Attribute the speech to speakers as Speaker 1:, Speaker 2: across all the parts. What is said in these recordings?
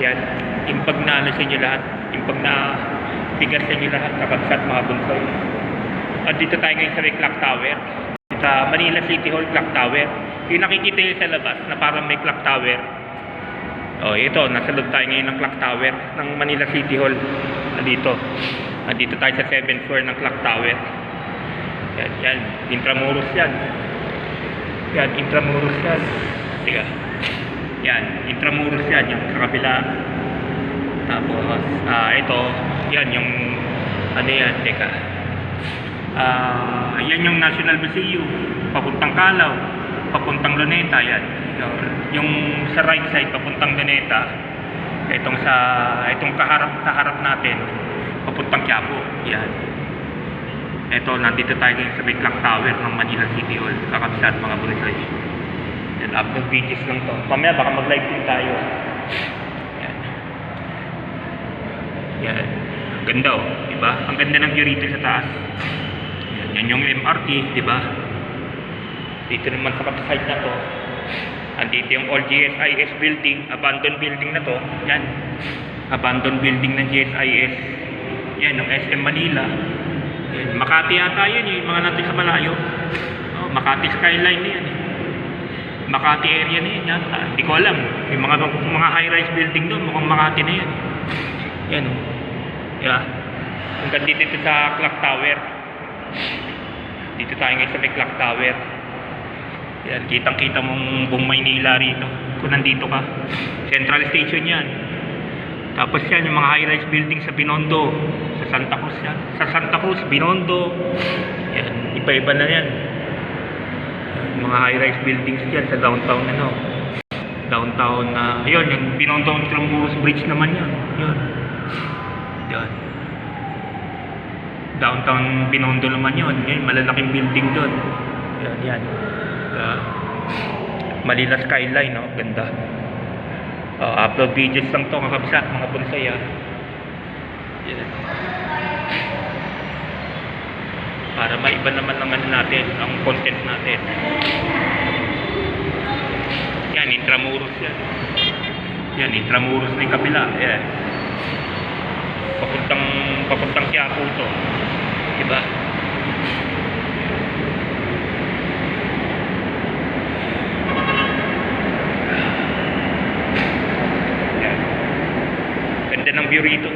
Speaker 1: Yan. Yung pag na ano sa inyo lahat, yung pag na bigas sa inyo lahat, kakabsat mga bunsoy. At dito tayo ngayon sa clock tower. Sa Manila City Hall Clock Tower. Yung nakikita nyo sa labas na parang may clock tower. Oh, ito, nasa loob tayo ngayon ng clock tower ng Manila City Hall. Nandito. Nandito tayo sa 7th floor ng clock tower. Yan, yan. Intramuros yan. Yan, Intramuros yan. Tiga. Yan, Intramuros yan. Yung sa. Tapos, ah, ito, yan yung, ano yan, teka. Ah, yan yung National Museum. Papuntang Kalaw. Papuntang Luneta, yan. Yung, sa right side, papuntang Luneta. Itong sa, itong kaharap, kaharap natin, papuntang Quiapo. Yan. Ito, nandito tayo sa may clock tower ng Manila City Hall. Kakabsat mga bulisay. Yan, upload videos lang to. Mamaya baka mag-live din tayo. Yan. Yan. Ang ganda oh, di ba? Ang ganda ng view rito sa taas. Yan, yan yung MRT, di ba? Dito naman sa side na to. Andito yung old GSIS building, abandoned building na to. Yan. Abandoned building ng GSIS. Yan, yung SM Manila. Yan. Makati yata yun, yung mga natin sa malayo. Oh, Makati skyline yan. Makati area na yun yata. Hindi ko alam. Yung mga, mga high-rise building doon, mukhang Makati na yan. Yan o. Yeah. Hanggang dito ito sa clock tower. Dito tayo ngayon sa may clock tower. Yan, kitang-kita mong buong Maynila rito. Kung nandito ka. Central Station yan. Tapos yan, yung mga high-rise building sa Binondo. Sa Santa Cruz yan. Sa Santa Cruz, Binondo. Yan, iba-iba na yan. Mga high-rise buildings yan sa downtown ano. Downtown na, yun, yung Binondo Intramuros Bridge naman yan. Yun. Yan. Downtown Binondo naman yun. Yan, malalaking building doon. Yan, yan. Uh, Manila skyline, no? Ganda. Uh, upload videos lang to kakabsat mga bonsai ah. Para maiba naman naman natin ang content natin. Yan, Intramuros yan. Yan, Intramuros na yung kabila. Yan. Papuntang, papuntang Quiapo to. Diba? Yan. Ganda ng view rito.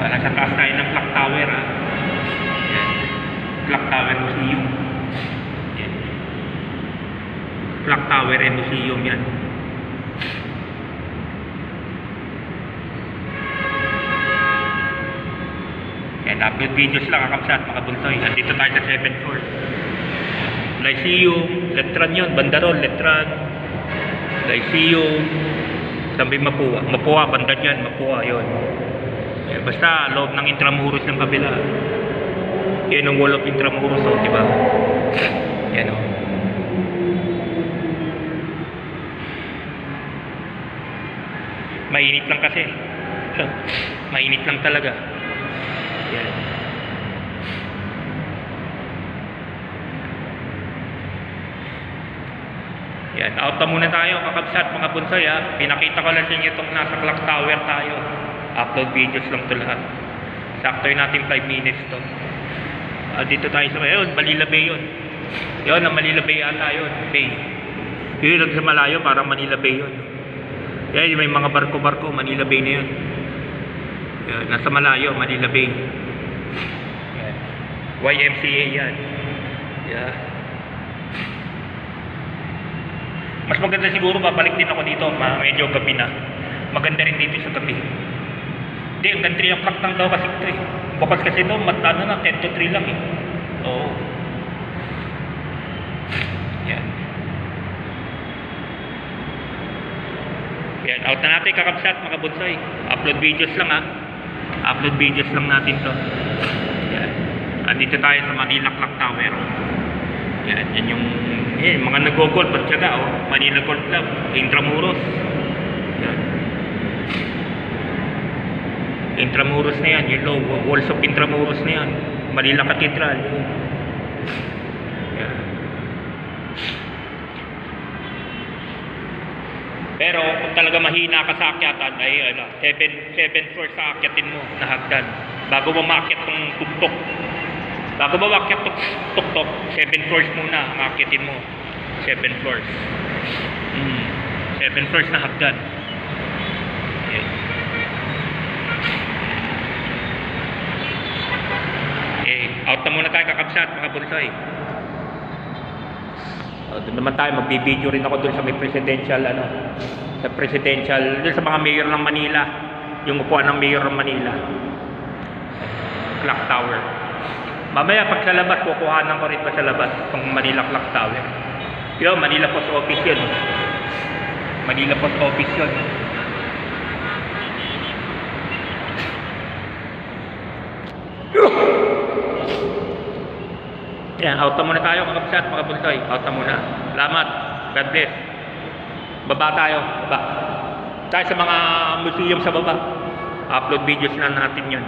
Speaker 1: Ah, nasa taas tayo ng clock tower ah. Tower Museum. Yan. Clock Tower and Museum yan. Yan, upload videos lang kakapsat mga bunsoy. Andito tayo sa 7th floor. Lyceum, Letran yun, Bandarol, Letran. Lyceum, sabi Mapua. Mapua, banda dyan, Mapua, yun. Eh, basta loob ng Intramuros ng kabila. Yan ang wall of Intramuros, oh, di ba? Yan oh. Mainit lang kasi. Mainit lang talaga. Yan. Yan, out na muna tayo, kakabsat mga bonsai ha. Pinakita ko lang sa inyo itong nasa clock tower tayo. Upload videos lang to lahat. Sakto natin 5 minutes to. Ah, dito tayo sa yun, Manila Bay yun. Yun, ang Manila Bay ata yun, Bay. Yun lang sa malayo, parang Manila Bay yun. Yan, may mga barko-barko, Manila Bay na yun. Yan, nasa malayo, Manila Bay. Yan. YMCA yan. Yeah. Mas maganda siguro, babalik din ako dito, medyo gabi na. Maganda rin dito sa gabi. Hindi, hanggang 3 o'clock lang daw kasi 3. Bukas kasi ito, mat ano na, 10 to 3 lang eh. Oo. Yan. Yan, out na natin kakabsat mga bonsai. Upload videos lang ha. Upload videos lang natin to. Yan. Andito tayo sa Manila Clock Tower. Yan, yan yung eh, mga nag-golf at syaga, oh. Manila Golf Club, Intramuros. Yan. Intramuros na yan, yung logo, Walls of Intramuros na yan. Manila Cathedral. Yan. Pero kung talaga mahina ka sa akyatan, ay ano, 7 7 floors sa akyatin mo na hagdan. Bago mo maakyat tong tuktok. Bago mo maakyat tong tuktok, 7 floors muna ang mo. 7 floors. Mm. 7 floors na hagdan. Ayan. Eh, out na muna tayo kakabsat, mga bunsoy. Uh, doon naman tayo, magbibideo rin ako doon sa may presidential, ano, sa presidential, doon sa mga mayor ng Manila, yung upuan ng mayor ng Manila. Clock Tower. Mamaya pag sa labas, kukuhanan ko rin pa sa labas, itong Manila Clock Tower. Yo, Manila Post Office yun. Manila Post Office yun. Yan, out na muna tayo mga kapsat, mga bunsoy. Out na muna. Salamat. God bless. Baba tayo. Baba. Tayo sa mga museum sa baba. Upload videos na natin yun.